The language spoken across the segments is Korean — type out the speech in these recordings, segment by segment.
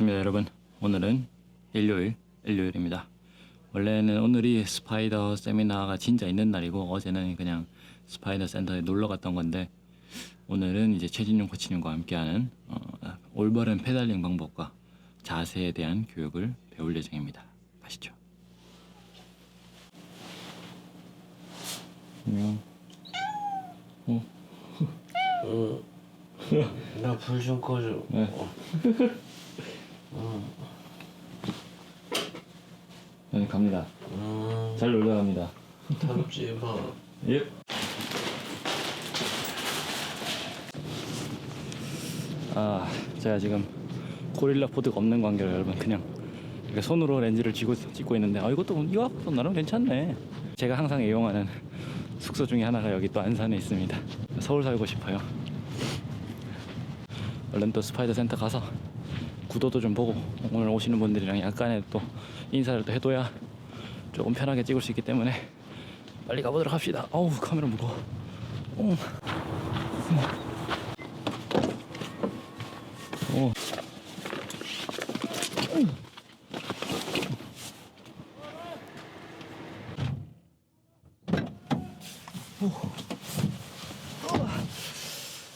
반갑습니다 여러분. 오늘은 일요일 일요일입니다. 원래는 오늘이 스파이더 세미나가 진짜 있는 날이고 어제는 그냥 스파이더 센터에 놀러 갔던 건데 오늘은 이제 최진용 코치님과 함께하는 어, 올바른 페달링 방법과 자세에 대한 교육을 배울 예정입니다. 가시죠. 안녕. 어, 나 불 좀 꺼줘. 네. 네 갑니다 음, 잘 놀러 갑니다 탐지 마. 예. 아, 제가 지금 고릴라 포드가 없는 관계로 여러분 그냥 이렇게 손으로 렌즈를 쥐고 찍고 있는데 아 이것도 이거 나름 괜찮네. 제가 항상 애용하는 숙소 중에 하나가 여기 또 안산에 있습니다. 서울 살고 싶어요. 얼른 또 스파이더 센터 가서 구도도 좀 보고 오늘 오시는 분들이랑 약간의 또 인사를 또 해둬야 조금 편하게 찍을 수 있기 때문에 빨리 가보도록 합시다. 어우 카메라 무거워. 어. 어.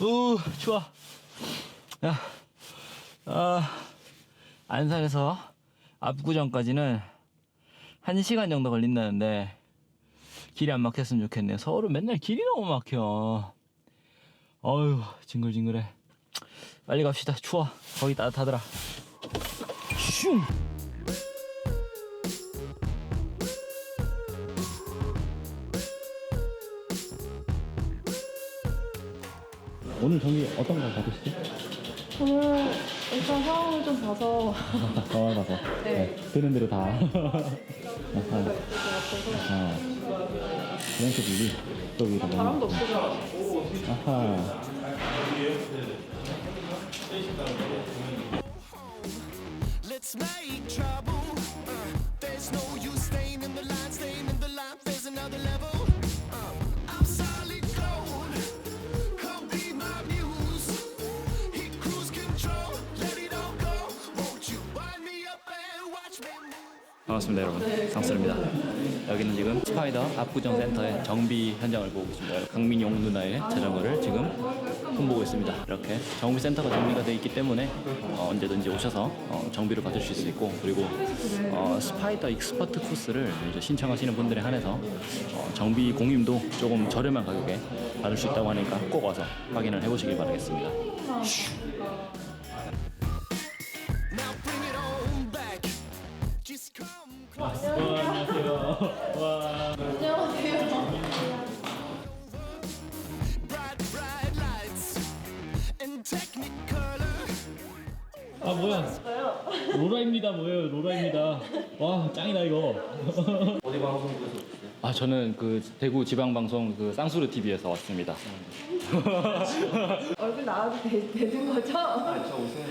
우 좋아. 야, 아 안산에서 압구정까지는 한 시간 정도 걸린다는데 길이 안 막혔으면 좋겠네. 서울은 맨날 길이 너무 막혀. 어휴, 징글징글해. 빨리 갑시다. 추워. 거기 따뜻하더라. 슝! 오늘 정리 어떤 거 받으시죠? 저는 일단 상황을 좀 봐서 어, 가서. 네. 드는 대로 다. 아. 렌트 비비. 또 위로 바람도 없어서 아하. 반갑습니다 여러분. 상수입니다. 여기는 지금 스파이더 압구정 센터의 정비 현장을 보고 있습니다. 강민용 누나의 자전거를 지금 손보고 있습니다. 이렇게 정비 센터가 정비가 되어 있기 때문에 어, 언제든지 오셔서 어, 정비를 받을 수 있고 그리고 어, 스파이더 익스퍼트 코스를 이제 신청하시는 분들에 한해서 어, 정비 공임도 조금 저렴한 가격에 받을 수 있다고 하니까 꼭 와서 확인을 해보시길 바라겠습니다 Bright, bright lights and technicolor. 아 뭐야 로라입니다 뭐예요 로라입니다 와 짱이다 이거 어디 방송국에서 오셨어요? 아 저는 그 대구 지방 방송 그 쌍수르 TV에서 왔습니다 얼굴 나와도 되, 되는 거죠? 저 오세요.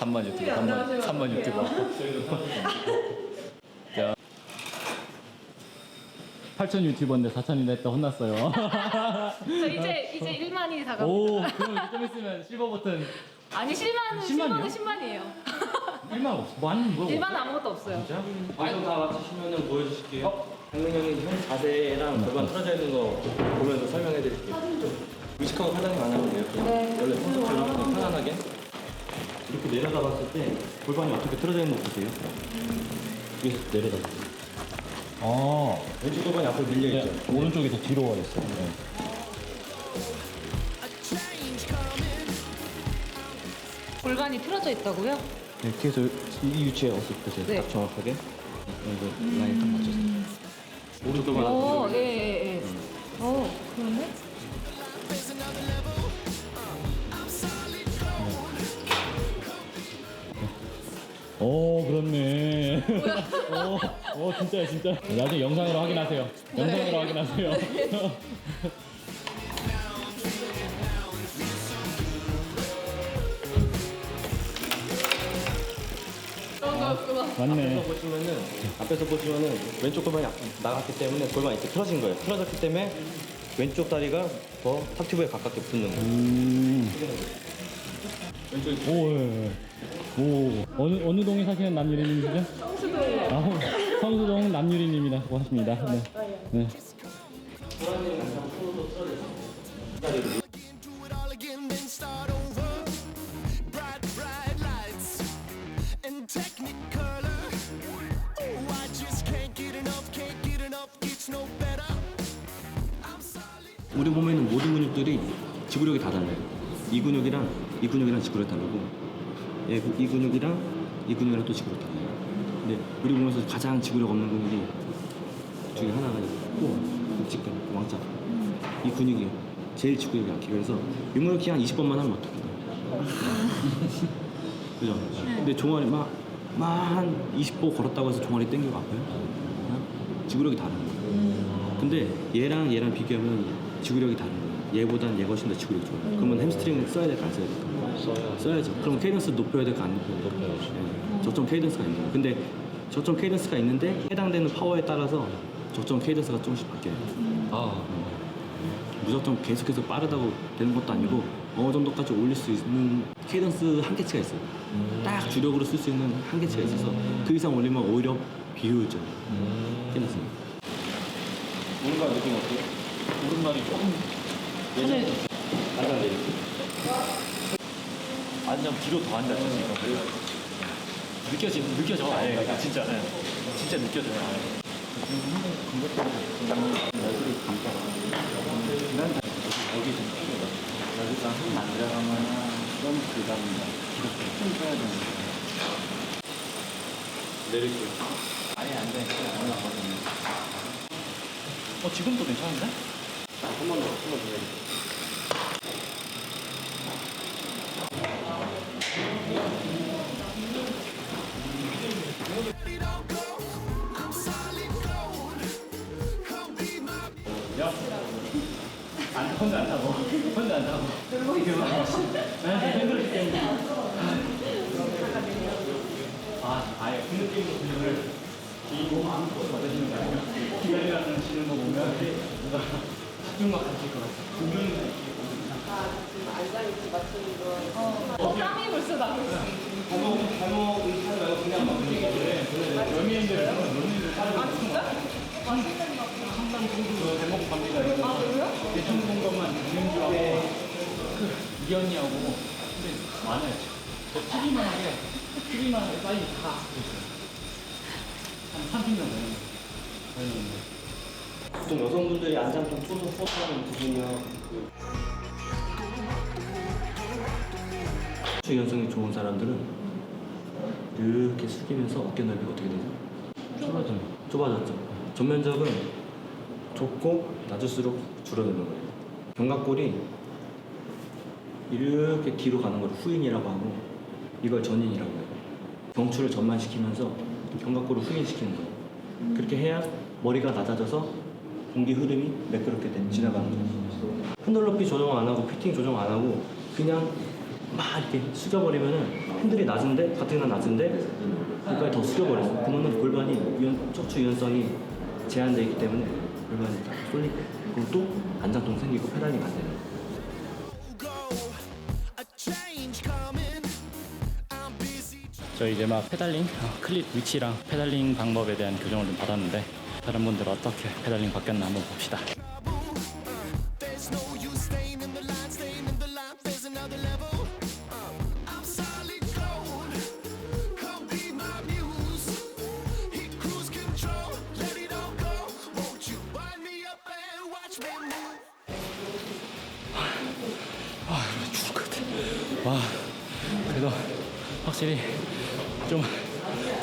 3만 유튜버 네, 3만, 안녕하세요. 3만 유튜버 자 8천 유튜버인데 4천이나 했다 혼났어요 저 이제 이제 1만이 다가고 오 그럼 좀 있으면 실버 버튼 아니 10만은 10만 이요? 10만은 10만이에요 1만 없어 뭐 아니 뭐 1만은 아무것도 없어요 방송 다 마치시면은 보여주실게요. 강민 형이 형 자세랑 골반 틀어져 있는 거 보면서 설명해 드릴게요. 의식하고 사장님 안 하면 돼요. 네. 원래 평소처럼 그냥 편안하게. 이렇게 내려다 봤을 때 골반이 어떻게 틀어져 있는 거 보세요. 위에서 내려다 보세요. 어, 왼쪽 골반이 앞으로 밀려 있죠. 오른쪽이 더 뒤로 가겠어 네. A change coming. 골반이 틀어져 있다고요? 이렇게 해서 이 위치에 어서 보세요. 네. 딱 정확하게. 이거 라인 딱 맞춰서. 오른쪽 골반 오, 예, 예, 예. 어, 그러네? 오 그렇네 오, 오 진짜야 진짜 나중에 영상으로 확인하세요 영상으로 확인하세요 맞네 앞에서 보시면은 앞에서 보시면은 왼쪽 골반이 앞- 나갔기 때문에 골반이 이렇게 틀어진 거예요. 틀어졌기 때문에 왼쪽 다리가 더 탑튜브에 가깝게 붙는 거예요. 음. 왼쪽에 오, 예, 예. 오, 어느 어느 동에 사시는 남유리님이시죠? 성수동이요. 아, 성수동 남유리님이다. 고맙습니다. 네. 네. Oh. 우리 몸에 있는 모든 근육들이 지구력이 다 달라요. 이 근육이랑 이 근육이랑 지구력 다르고 예, 이 근육이랑 이 근육이랑 또 지구력 달라요. 근데 우리 몸에서 가장 지구력 없는 근육이 중에 하나가 코, 직근, 왕자. 이 근육이 제일 지구력이 약해. 그래서 유무력키 한 20번만 하면 어떡해. 그죠? 근데 종아리 막, 막한 20보 걸었다고 해서 종아리 땡기고 아파요? 그냥 지구력이 다른 거예요. 근데 얘랑 얘랑 비교하면 지구력이 다른 거예요. 얘보단 얘가 훨씬 더 지구력이 좋아요. 그러면 햄스트링을 써야 될까 안 써야 될까? 써야 써야죠. 그럼 케이던스 높여야 될까 안 높여야 될까? 높여야죠. 저점 케이던스가 있는 거예요. 근데 저점 케이던스가 있는데 해당되는 파워에 따라서 저점 케이던스가 조금씩 바뀌어요. 아, 무조건 계속해서 빠르다고 되는 것도 아니고 어느 정도까지 올릴 수 있는 케이던스 한계치가 있어요. 딱 주력으로 쓸 수 있는 한계치가 있어서 그 이상 올리면 오히려 비효율적. 케이던스. 오른발 느낌 어때요? 오른발이 조금 예전에 안장 내리. 완전 뒤로 더 앉았죠 지금. 느껴지 느껴져. 아예 그러니까 진짜 예. 진짜 느껴져요. 줘야 되는데. 내릴게요. 아예 안 돼. 안 올라가거든요. 어 지금도 괜찮은데? 한 번 더, 한번 더 혼자 안 타고. 혼자 안 타고. 이렇게 막 나한테 힘들었기 때문에 아 아예 그 느낌으로 근육을 이몸 아무것도 받으시는 거 아니에요 기다리라는 치는 거 보면 뭔가 집중력 하실 것 같아요. 어, 땀이 벌써 나고 있어. 발목 의식하지 말고 그냥 막 움직이게. 연예인들 연예인들 따로 아, 진짜? 항상 공부 대목 관리가 그 이현이하고 근데 많아요 저 TV만 하게 TV만 하게 사인 다한 30명 되는 거예요 보통 여성분들이 안장통 초소 포스하는 부분이요. 그 유연성이 좋은 사람들은 이렇게 숙이면서 어깨 넓이가 어떻게 되죠? 좁아져요. 좁아졌죠. 전면적은 좁고 낮을수록 줄어드는 거예요. 견갑골이 이렇게 뒤로 가는 걸 후인이라고 하고 이걸 전인이라고 해요. 경추를 전만시키면서 견갑골을 후인시키는 거예요. 그렇게 해야 머리가 낮아져서 공기 흐름이 매끄럽게 되- 지나가는 거예요. 핸들 높이 조정 안 하고 피팅 조정 안 하고 그냥 막 이렇게 숙여버리면은 핸들이 낮은데 가뜩이나 낮은데 골반이 더 숙여버렸어. 그러면은 골반이 유연, 척추 유연성이 제한되어 있기 때문에 골반이 다 쏠리고 그럼 또 안장통 생기고 페달링 안 되는 거예요. 저 이제 막 페달링 어, 클립 위치랑 페달링 방법에 대한 교정을 좀 받았는데 다른 분들 어떻게 페달링 바뀌었나 한번 봅시다. Uh. Uh, 와 그래도 확실히 좀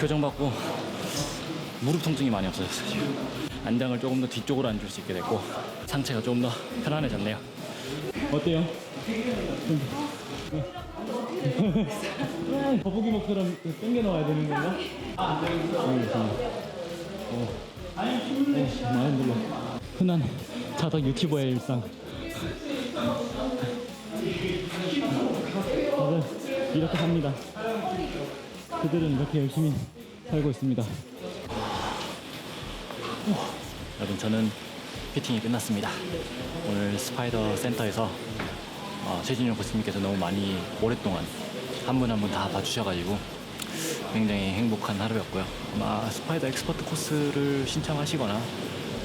교정받고 무릎 통증이 많이 없어졌어요 지금 안장을 조금 더 뒤쪽으로 앉을 수 있게 됐고 상체가 조금 더 편안해졌네요 어때요? 거북이 목처럼 당겨 넣어야 되는 건가? 어. 어, 많이 힘들어. 흔한 자덕 유튜버의 일상. 다들 이렇게 삽니다. 그들은 이렇게 열심히 살고 있습니다. 여러분 저는 피팅이 끝났습니다. 오늘 스파이더 센터에서 어, 최진영 코치님께서 너무 많이 오랫동안 한 분 한 분 다 봐주셔가지고 굉장히 행복한 하루였고요. 아마 스파이더 엑스퍼트 코스를 신청하시거나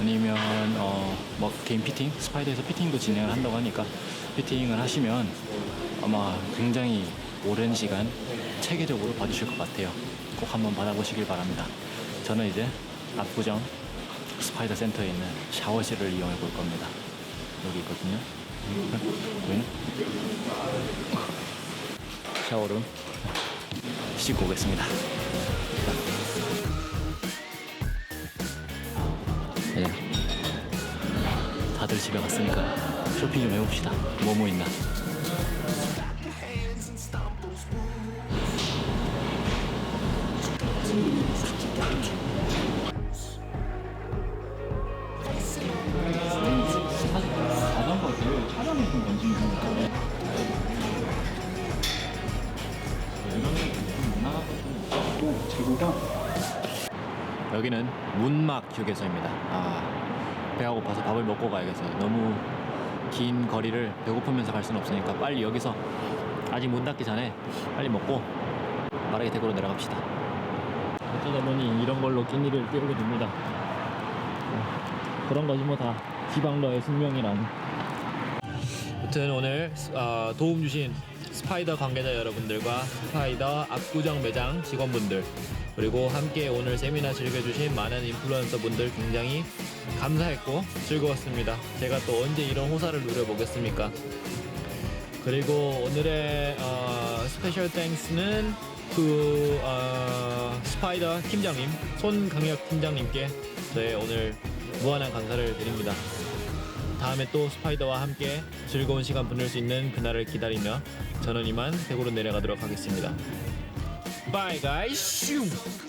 아니면 어, 뭐 개인 피팅, 스파이더에서 피팅도 진행을 한다고 하니까 피팅을 하시면 아마 굉장히 오랜 시간 체계적으로 봐주실 것 같아요. 꼭 한번 받아보시길 바랍니다. 저는 이제 압구정 스파이더 센터에 있는 샤워실을 이용해 볼 겁니다. 여기 있거든요. 보이나? 샤워룸 씻고 오겠습니다. 네. 다들 집에 갔으니까 쇼핑 좀 해봅시다. 뭐뭐 있나? 여기는 문막 휴게소입니다. 아, 배가 고파서 밥을 먹고 가야겠어요. 너무 긴 거리를 배고프면서 갈 수는 없으니까 빨리 여기서 아직 문 닫기 전에 빨리 먹고 빠르게 대구로 내려갑시다. 어쩌다 보니 이런 걸로 끼니를 때우게 됩니다. 어, 그런 거지 뭐 다 지방러의 숙명이란. 아무튼 오늘 어, 도움 주신 스파이더 관계자 여러분들과 스파이더 압구정 매장 직원분들 그리고 함께 오늘 세미나 즐겨주신 많은 인플루언서 분들 굉장히 감사했고 즐거웠습니다. 제가 또 언제 이런 호사를 누려보겠습니까? 그리고 오늘의 어, 스페셜 땡스는 그 어, 스파이더 팀장님 손강혁 팀장님께 저의 오늘 무한한 감사를 드립니다. 다음에 또 스파이더와 함께 즐거운 시간 보낼 수 있는 그날을 기다리며 저는 이만 대구로 내려가도록 하겠습니다. Bye guys. 슈!